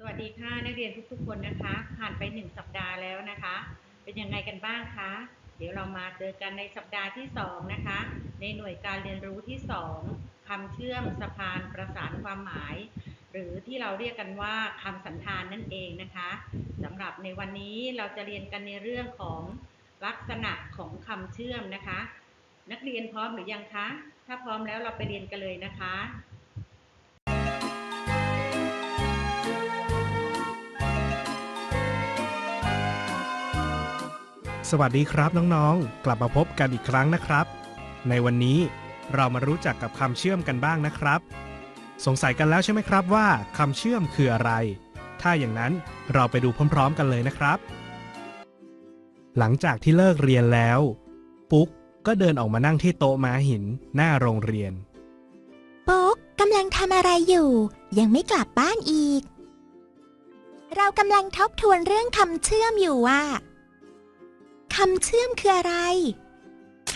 สวัสดีค่ะนักเรียนทุกๆคนนะคะ ผ่านไปหนึ่งสัปดาห์แล้วนะคะ เป็นยังไงกันบ้างคะ เดี๋ยวเรามาเจอกันในสัปดาห์ที่สองนะคะ ในหน่วยการเรียนรู้ที่สองคำเชื่อมสะพานประสานความหมาย หรือที่เราเรียกกันว่าคำสันธานนั่นเองนะคะสำหรับในวันนี้เราจะเรียนกันในเรื่องของลักษณะของคำเชื่อมนะคะ นักเรียนพร้อมหรือยังคะ ถ้าพร้อมแล้วเราไปเรียนกันเลยนะคะ สวัสดีครับน้องๆ กลับมาพบกันอีกครั้งนะครับ ในวันนี้เรามารู้จักกับคำเชื่อมกันบ้างนะครับ สงสัยกันแล้วใช่ไหมครับว่าคำเชื่อมคืออะไร ถ้าอย่างนั้นเราไปดูพร้อมๆกันเลยนะครับ หลังจากที่เลิกเรียนแล้ว ปุ๊กก็เดินออกมานั่งที่โต๊ะม้าหินหน้าโรงเรียน ปุ๊กกำลังทำอะไรอยู่ ยังไม่กลับบ้านอีก เรากำลังทบทวนเรื่องคำเชื่อมอยู่ว่า คำเชื่อมคืออะไร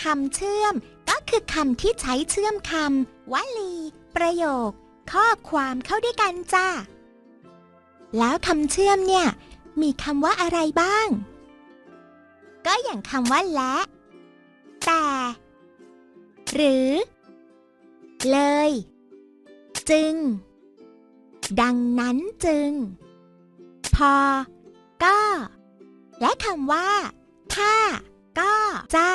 คำเชื่อมก็คือคำที่ใช้เชื่อมคำวลี ประโยค ข้อความเข้าด้วยกันจ้า แล้วคำเชื่อมเนี่ย มีคำว่าอะไรบ้าง ก็อย่างคำว่าและ แต่ หรือ เลย จึง ดังนั้นจึง พอ ก็ และคำว่า ถ้า ก็จะ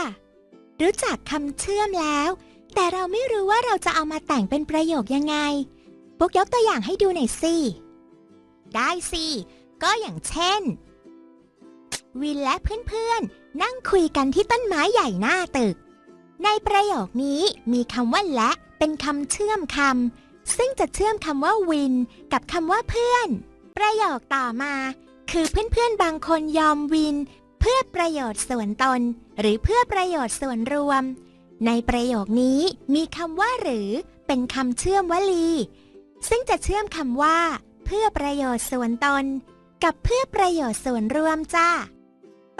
รู้จักคำเชื่อมแล้ว แต่เราไม่รู้ว่าเราจะเอามาแต่งเป็นประโยคยังไงปุ๊กยกตัวอย่างให้ดูหน่อยสิ ได้สิ ก็อย่างเช่น วินและเพื่อนๆ นั่งคุยกันที่ต้นไม้ใหญ่หน้าตึก ในประโยคนี้มีคำว่าและเป็นคำเชื่อมคำซึ่งจะเชื่อมคำว่าวิน กับคำว่าเพื่อน ประโยคต่อมา คือเพื่อนๆบางคนยอมวิน พื่อประโยชน์ส่วนตน หรือเพื่อประโยชน์ส่วนรวม ในประโยคนี้มีคำว่าหรือเป็นคำเชื่อมวลี ซึ่งจะเชื่อมคำว่า เพื่อประโยชน์ส่วนตน กับเพื่อประโยชน์ส่วนรวมจ้า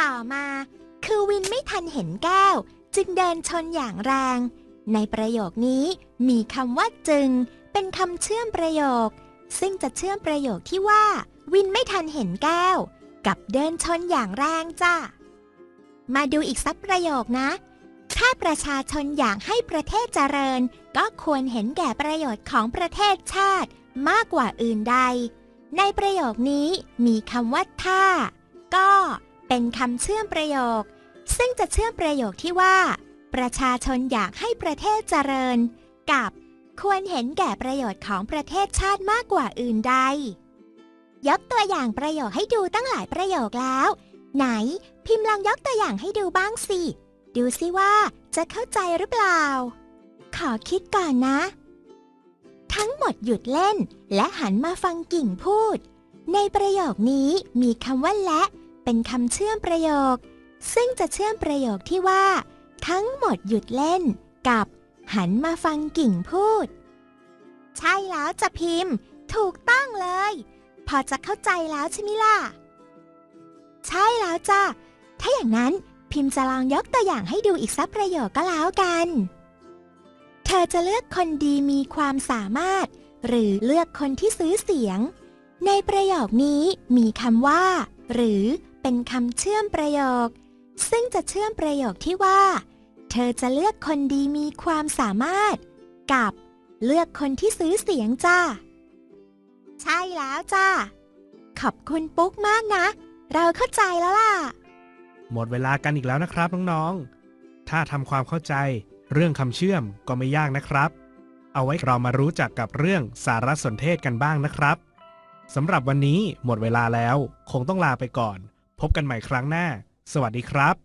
ต่อมา คือวินไม่ทันเห็นแก้ว จึงเดินชนอย่างแรง ในประโยคนี้มีคำว่าจึง เป็นคำเชื่อมประโยค ซึ่งจะเชื่อมประโยคที่ว่า วินไม่ทันเห็นแก้ว กับเดินชนอย่างแรงจ้า มาดูอีกสักประโยคนะ ถ้าประชาชนอยากให้ประเทศเจริญ ก็ควรเห็นแก่ประโยชน์ของประเทศชาติมากกว่าอื่นใด ในประโยคนี้มีคำว่าถ้า ก็เป็นคำเชื่อมประโยค ซึ่งจะเชื่อมประโยคที่ว่า ประชาชนอยากให้ประเทศเจริญ กับ ควรเห็นแก่ประโยชน์ของประเทศชาติมากกว่าอื่นใด ยกตัวอย่างประโยคให้ดูตั้งหลายประโยคแล้ว ไหน พิมพ์ลองยกตัวอย่างให้ดูบ้างสิ ดูสิว่าจะเข้าใจหรือเปล่า ขอคิดก่อนนะ ทั้งหมดหยุดเล่น และหันมาฟังกิ่งพูด ในประโยคนี้มีคำว่าและ เป็นคำเชื่อมประโยค ซึ่งจะเชื่อมประโยคที่ว่า ทั้งหมดหยุดเล่น กับ หันมาฟังกิ่งพูด ใช่แล้วจะพิมพ์ ถูกต้องเลย พอจะเข้าใจแล้วใช่ไหมล่ะ ใช่แล้วจ้ะ ถ้าอย่างนั้นพิมพ์จะลองยกตัวอย่างให้ดูอีกสักประโยคก็แล้วกัน เธอจะเลือกคนดีมีความสามารถ หรือเลือกคนที่ซื้อเสียง ในประโยคนี้มีคำว่า หรือเป็นคำเชื่อมประโยค ซึ่งจะเชื่อมประโยคที่ว่า เธอจะเลือกคนดีมีความสามารถ กับ เลือกคนที่ซื้อเสียงจ้า ใช่แล้วจ้าขอบคุณปุ๊กมากนะ เราเข้าใจแล้วล่ะ หมดเวลากันอีกแล้วนะครับน้องๆ ถ้าทำความเข้าใจ เรื่องคำเชื่อมก็ไม่ยากนะครับ เอาไว้เรามารู้จักกับเรื่องสารสนเทศกันบ้างนะครับสำหรับวันนี้หมดเวลาแล้ว คงต้องลาไปก่อน พบกันใหม่ครั้งหน้า สวัสดีครับ